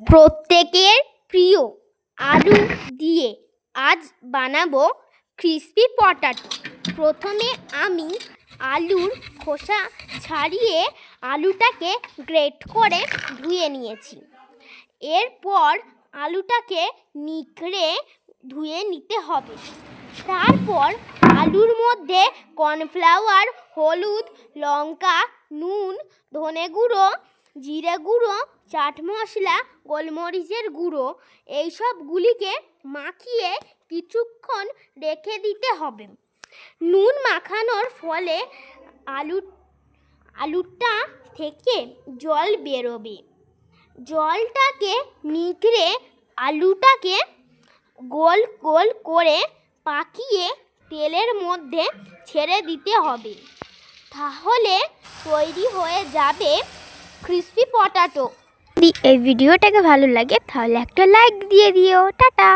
প্রত্যেকের প্রিয় আলু দিয়ে আজ বানাবো ক্রিস্পি পটাটো প্রথমে আমি আলুর খোসা ছাড়িয়ে আলুটাকে গ্রেট করে ধুয়ে নিয়েছি। এরপর আলুটাকে নিকড়ে ধুয়ে নিতে হবে। তারপর আলুর মধ্যে কর্নফ্লাওয়ার হলুদ, লঙ্কা, নুন, ধনে গুঁড়ো জিরে গুঁড়ো, চাট মশলা, গোলমরিচের গুঁড়ো এইসবগুলিকে মাখিয়ে কিছুক্ষণ রেখে দিতে হবে। নুন মাখানোর ফলে আলু, আলুটা থেকে জল বেরোবে। জলটাকে নিগড়ে আলুটাকে গোল গোল করে পাকিয়ে তেলের মধ্যে ছেড়ে দিতে হবে। তাহলে তৈরি হয়ে যাবে ক্রিস্পি পটাটো যদি এই ভিডিওটাকে ভালো লাগে তাহলে একটা লাইক দিয়ে দিও। টাটা।